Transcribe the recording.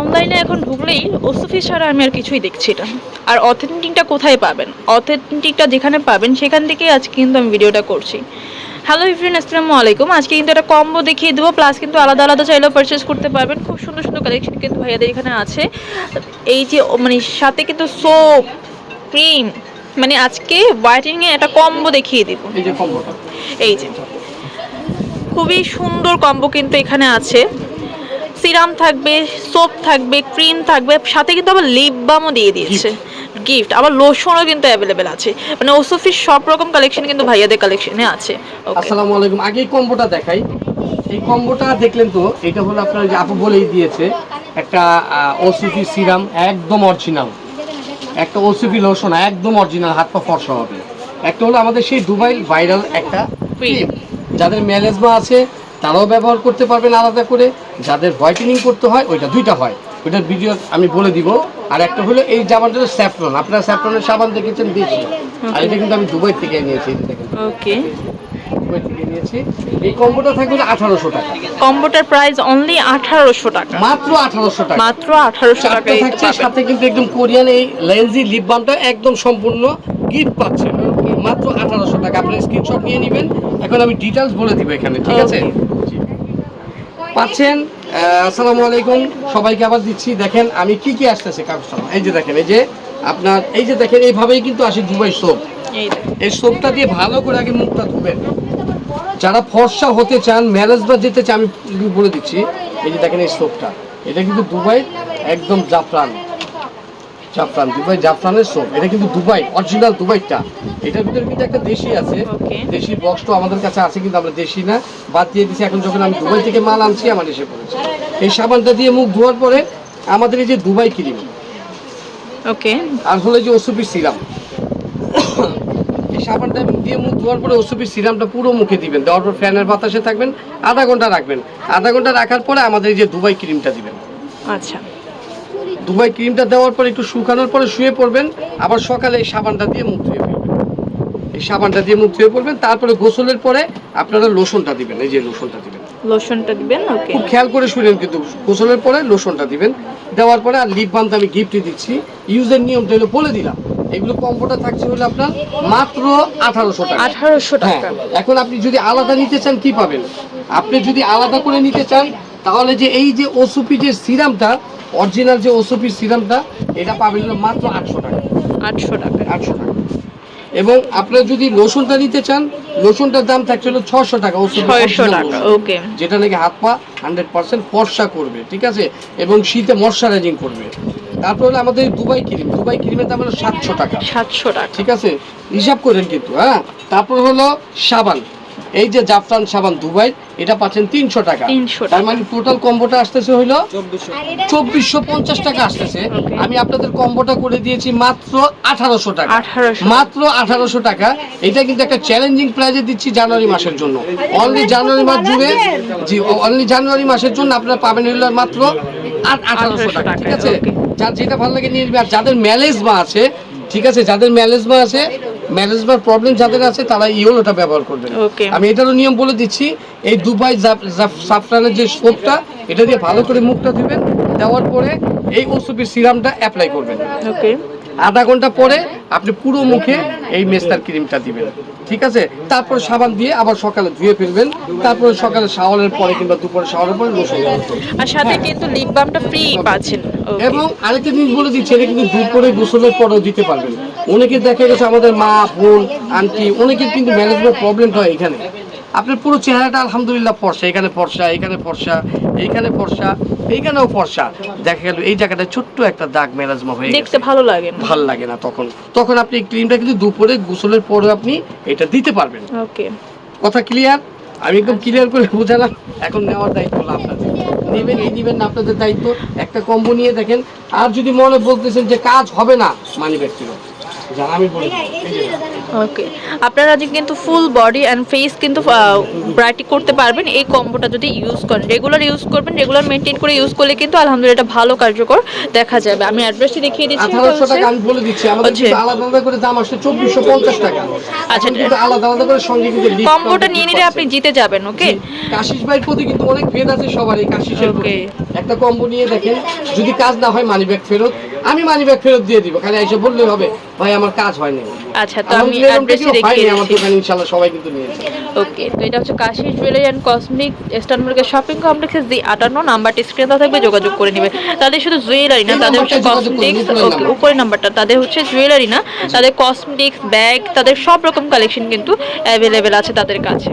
অনলাইনে এখন ঢুকলেই ওসুফি ছাড়া আমি আর কিছুই দেখছি না। আর অথেন্টিকটা কোথায় পাবেন? অথেন্টিকটা যেখানে পাবেন সেখান থেকেই আজকে কিন্তু আমি ভিডিওটা করছি। হ্যালো ইফরিন আসসালামু আলাইকুম। আজকে কিন্তু একটা কম্বো দেখিয়ে দেবো প্লাস কিন্তু আলাদা আলাদা চাইলেও পারচেস করতে পারবেন। খুব সুন্দর সুন্দর কালেকশন কিন্তু ভাইয়াদের এখানে আছে। এই যে মানে সাথে কিন্তু সোপ ক্রিম মানে আজকে হোয়াইটিংয়ে একটা কম্বো দেখিয়ে দেবো। এই এই যে। খুবই সুন্দর কম্বো কিন্তু এখানে আছে। সিরাম থাকবে সোপ থাকবে ক্রিম থাকবে সাথে কিন্তু আবার লিপ বামও দিয়ে দিয়েছে। গিফট আবার লোশনও কিন্তু অ্যাভেলেবেল আছে। মানে ওসফির সব রকম কালেকশন কিন্তু ভাইয়াদের কালেকশনে আছে। আসসালামু আলাইকুম। আগে কম্বোটা দেখাই। এই কম্বোটা দেখলেন তো এটা হলো আপনার যে আপু বলেই দিয়েছে একটা ওসিপি সিরাম একদম অরিজিনাল একটা ওসিপি লোশন একদম অরিজিনাল হাত পা ফর্সা হবে। একটা হলো আমাদের সেই দুবাই ভাইরাল একটা ক্রিম যাদের ম্যালেজমা আছে তারাও ব্যবহার করতে পারবেন আলাদা করে। যাদের হোয়াইটেনিং করতে হয় ওইটা দুইটা হয়। ওইটার ভিডিও আমি বলে দিব। আর একটা হলো এই জামানটা হলো স্যাফরন। আপনারা স্যাফরনের সাবান দেখেছেন বেশি আর এটা কিন্তু আমি দুবাই থেকে নিয়েছি ওকে দুবাই থেকে নিয়েছি এই কম্বোটা থাকবে আঠারোশো টাকা। কম্বোটার প্রাইস অনলি আঠারোশো টাকা। মাত্র আঠারোশো টাকা। মাত্র আঠারোশো টাকা থাকছে সাথে কিন্তু একদম কোরিয়ান এই লেন্সি লিপ বামটা একদম সম্পূর্ণ। গিফট পাচ্ছেন মাত্র আঠারোশো টাকা। আপনি স্ক্রিনশট নিয়ে নেবেন। এখন আমি ডিটেলস বলে দিব এখানে ঠিক আছে? পাচ্ছেন? আসসালামু আলাইকুম। সবাইকে আবার দিচ্ছি। দেখেন আমি কি কি আসতেছে কাগজটা এই যে দেখেন এই যে আপনার এই যে দেখেন এইভাবেই কিন্তু আসে দুবাই সোপ এই। সোপটা দিয়ে ভালো করে আগে মুখটা ধুবেন। যারা ফর্সা হতে চান ম্যারেজ বা যেতে চান আমি বলে দিচ্ছি। এই যে দেখেন এই সোপটা এটা কিন্তু দুবাই একদম জাফরান। জাফরান দুবাই জাফরানের সোপ এটা কিন্তু দুবাই অরিজিনাল দুবাইটা। এটার ভিতরে কিন্তু একটা দেশি আছে. দেশি বক্সটা আমাদের কাছে আছে কিন্তু আমরা দেশি না। বাদ দিয়ে দিছি এখন যখন আমি দুবাই থেকে মাল আনছি আমার এসে পড়েছে। এই সাবানটা দিয়ে মুখ ধোয়ার পরে আমাদের এই যে দুবাই ক্রিম। ওকে আর হলো যে ওসুপি সিরাম। এই সাবানটা দিয়ে মুখ ধোয়ার পরে ওসুপি সিরামটা পুরো মুখে দিবেন। দেওয়ার পর ফ্যানের বাতাসে থাকবেন আধা ঘণ্টা রাখবেন। আধা ঘণ্টা রাখার পরে আমাদের এই যে দুবাই ক্রিমটা দিবেন। আচ্ছা। দুবাই ক্রিমটা দেওয়ার পরে একটু শুকানোর পরে শুয়ে পড়বেন আবার সকালে এই সাবানটা দিয়ে মুখ ধুয়ে ফেলবেন। এই সাবানটা দিয়ে মুখ ধুয়ে পড়বেন তারপরে গোসলের পরে আপনারা লোশনটা দিবেন এই যে লোশনটা দিবেন। লোশনটা দিবেন ওকে। খুব খেয়াল করে শুনেন কিন্তু গোসলের পরে লোশনটা দিবেন। দেওয়ার পরে আর লিপ বামটা আমি গিফটই দিচ্ছি। ইউজের নিয়মটা হলো বলে দিলাম এগুলো কম্বোটা থাকছে হলো আপনার মাত্র আঠারোশো টাকা। আঠারোশো হ্যাঁ টাকা এখন আপনি যদি আলাদা নিতে চান কি পাবেন? আপনি যদি আলাদা করে নিতে চান তাহলে যে এই যে ওসুপি যে সিরামটা অরিজিনাল যে ওসুপি সিরামটা এটা পাবেন মাত্র আটশো টাকা। আটশো টাকা। আটশো টাকা। এবং আপনারা যদি লোশনটা নিতে চান লোশনটার দাম থাকছে হলো ছশো টাকা ওসুপি ছয়শো টাকা ওকে। যেটা নাকি হাত পা হান্ড্রেড পার্সেন্ট ফর্সা করবে ঠিক আছে? এবং শীতে ময়শ্চারাইজিং করবে। তারপর হলো আমাদের দুবাই ক্রিম। দুবাই ক্রিমের দাম হলো সাতশো টাকা। সাতশো টাকা। ঠিক আছে? হিসাব করেন কিন্তু হ্যাঁ? তারপর হলো সাবান। এই যে জাফরান সাবান দুবাই এটা পাচ্ছেন তিনশো টাকা। 300 তার মানে টোটাল কম্বোটা আসতেছে হইল চব্বিশশো। পঞ্চাশ টাকা আসতেছে। আমি আপনাদের কম্বোটা করে দিয়েছি মাত্র আঠারোশো টাকা। মাত্র আঠারোশো টাকা। এটা কিন্তু একটা চ্যালেঞ্জিং প্রাইজে দিচ্ছি জানুয়ারি মাসের জন্য। অনলি জানুয়ারি মাস জুড়ে জি অনলি জানুয়ারি মাসের জন্য আপনারা পাবেন হইল মাত্র আঠারোশো টাকা ঠিক আছে? যার যেটা ভালো লাগে নিয়ে নিবে। আর যাদের ম্যালেজমা আছে ঠিক আছে? যাদের ম্যালেজমা আছে ম্যালেজমার প্রবলেম যাদের আছে তারা ইওলোটা ব্যবহার করবে। আমি এটারও নিয়ম বলে দিচ্ছি এই দুবাই সাফরানের যে সোপটা এটা দিয়ে ভালো করে মুখটা দিবেন দেওয়ার পরে এই ওসুপির সিরামটা অ্যাপ্লাই করবেন। আধা ঘণ্টা পরে আপনি পুরো মুখে এই মেস্তার ক্রিমটা দিবেন। ঠিক আছে? তারপর সাবান দিয়ে আবার সকালে ধুয়ে ফেলবেন। তারপরে সকালে শাওয়ারের পরে কিংবা দুপুরে শাওয়ারের পরে লোশন আর সাথে কিন্তু লিপ বামটা ফ্রি পাচ্ছেন। এবং আরেকটা জিনিস বলে দিচ্ছি এটা কিন্তু দুপুরে গোসলের পরেও দিতে পারবেন। অনেকে দেখা গেছে আমাদের মা বোন আন্টি অনেকের কিন্তু ম্যানেজমেন্ট প্রবলেম হয় এখানে। আপনার পুরো চেহারাটা আলহামদুলিল্লাহ ফর্সা। এখানে ফর্সা এখানে ফর্সা এইখানে ফর্সা এইখানেও ফর্সা। দেখা গেল এই জায়গাটা ছোট্ট একটা দাগ ম্যানেজমা হয়ে দেখতে ভালো লাগে ভালো লাগে না তখন। তখন আপনি ক্রিমটা কিন্তু দুপুরে গোসলের পরে আপনি এটা দিতে পারবেন। ওকে। কথা ক্লিয়ার আমি একদম ক্লিয়ার করে বোঝালাম। এখন নেওয়ার দায়িত্ব হলো আপনাদের। নেবেন এই নেবেন না আপনাদের দায়িত্ব। একটা কম্বো নিয়ে দেখেন। আর যদি মনে বলতেছেন যে কাজ হবে না মানি ব্যাগ যে ওকে আপনারা আজকে কিন্তু ফুল বডি অ্যান্ড ফেস কিন্তু ব্রাইটি করতে পারবেন এই কম্বোটা যদি ইউজ করেন রেগুলার ইউজ করবেন রেগুলার মেনটেন করে ইউজ করলে কিন্তু আলহামদুলিল্লাহ এটা ভালো কার্যকর দেখা যাবে। আমি অ্যাড্রেসটি দেখিয়ে দিচ্ছি এটা আঠারোশো টাকা আমি বলে দিচ্ছি আমাদের আলাদা আলাদা করে দাম আসছে চব্বিশশো পঞ্চাশ টাকা। আচ্ছা, কিন্তু আলাদা আলাদা করে সঙ্গে কিন্তু কম্বোটা নিয়ে নিলে আপনি জিতে যাবেন ওকে কাশিস ভাইয়ের প্রতি কিন্তু অনেক ভেদ আছে সবার এই কাশিসের Okay. একটা কম্বো নিয়ে দেখেন যদি কাজ না হয় মানি ব্যাগ ফেরত আমি মানি ব্যাগ ফেরত দিয়ে দিব। খালি এসে বললেই হবে ভাই আমার কাজ হয়নি আচ্ছা তো আমি অ্যাড্রেসটি দেখিয়ে আমার দোকানে ইনশাল্লাহ সবাই কিন্তু নিয়েছে ওকে তো এটা হচ্ছে কাশি জুয়েলারি অ্যান্ড কসমেটিক ইস্টার্নবর্গের শপিং কমপ্লেক্সের যে আটান্ন নাম্বারটি স্ক্রিনে দেওয়া থাকবে যোগাযোগ করে নেবে। তাদের শুধু জুয়েলারি না তাদের হচ্ছে কসমেটিক্স ওকে। উপরের নাম্বারটা তাদের হচ্ছে জুয়েলারি না তাদের কসমেটিক্স ব্যাগ তাদের সব রকম কালেকশন কিন্তু অ্যাভেলেবেল আছে তাদের কাছে।